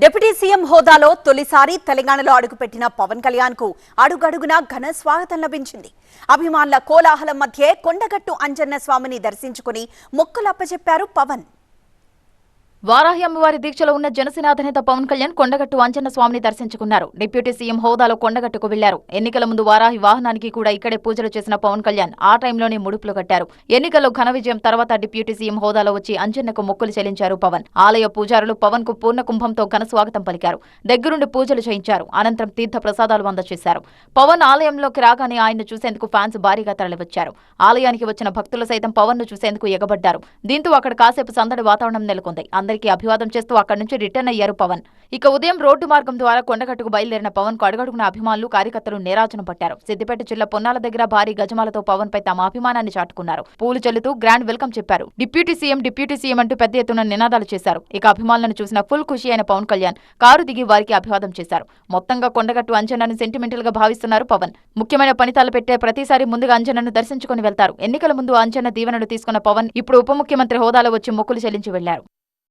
Deputy CM హోదాలో తొలిసారి తెలంగాణలో అడుగుపెట్టిన పవన్ కళ్యాణ్కు అడుగడుగునా ఘన స్వాగతం లభించింది. అభిమానుల కోలాహలం మధ్యే కొండగట్టు అంజన్న స్వామిని దర్శించుకుని మొక్కులప్పచెప్పారు పవన్. వారాహి అమ్మవారి దీక్షలో ఉన్న జనసేన అధినేత పవన్ కళ్యాణ్ కొండగట్టు అంజన్న స్వామిని దర్శించుకున్నారు. డిప్యూటీ సీఎం హోదాలో కొండగట్టుకు వెళ్ళారు. ఎన్నికల ముందు వారాహి వాహనానికి కూడా ఇక్కడే పూజలు చేసిన పవన్ కళ్యాణ్ ఆ టైంలోనే ముడుపులు కట్టారు. ఎన్నికల్లో ఘన విజయం తర్వాత డిప్యూటీ సీఎం హోదాలో వచ్చి అంజన్నకు మొక్కులు చెల్లించారు పవన్. ఆలయ పూజారులు పవన్కు పూర్ణ కుంభంతో ఘన స్వాగతం పలికారు. దగ్గరుండి పూజలు చేయించారు. అనంతరం తీర్థ ప్రసాదాలు అందజేశారు. పవన్ ఆలయంలోకి రాగానే ఆయన్ను చూసేందుకు ఫ్యాన్స్ భారీగా తరలివచ్చారు. ఆలయానికి వచ్చిన భక్తులు సైతం పవన్ను చూసేందుకు ఎగబడ్డారు. దీంతో అక్కడ కాసేపు సందడి వాతావరణం నెలకొంది. అందరికీ అభివాదం చేస్తూ అక్కడి నుంచి రిటర్న్ అయ్యారు పవన్. ఇక ఉదయం రోడ్డు మార్గం ద్వారా కొండగట్టుకు బయలుదేరిన పవన్కు అడుగడుగున అభిమానులు కార్యకర్తలు నేరాజనం పట్టారు. సిద్దిపేట జిల్లా పొన్నాల దగ్గర భారీ గజమాలతో పవన్ పై తమ అభిమానాన్ని చాటుకున్నారు. పూలు చల్లుతూ గ్రాండ్ వెల్కమ్ చెప్పారు. డిప్యూటీ సీఎం డిప్యూటీ సీఎం అంటూ పెద్ద ఎత్తున నినాదాలు చేశారు. ఇక అభిమానులను చూసిన ఫుల్ ఖుషి అయిన పవన్ కళ్యాణ్ కారు దిగి వారికి అభివాదం చేశారు. మొత్తంగా కొండగట్టు అంచనాను సెంటిమెంటల్గా భావిస్తున్నారు పవన్. ముఖ్యమైన పనితాలు పెట్టే ప్రతిసారి ముందుగా అంచనాను దర్శించుకుని వెళ్తారు. ఎన్నికల ముందు అంచనా దీవెనలు తీసుకున్న పవన్ ఇప్పుడు ఉప ముఖ్యమంత్రి హోదాలో వచ్చి మొక్కులు చెల్లించి వెళ్ళారు.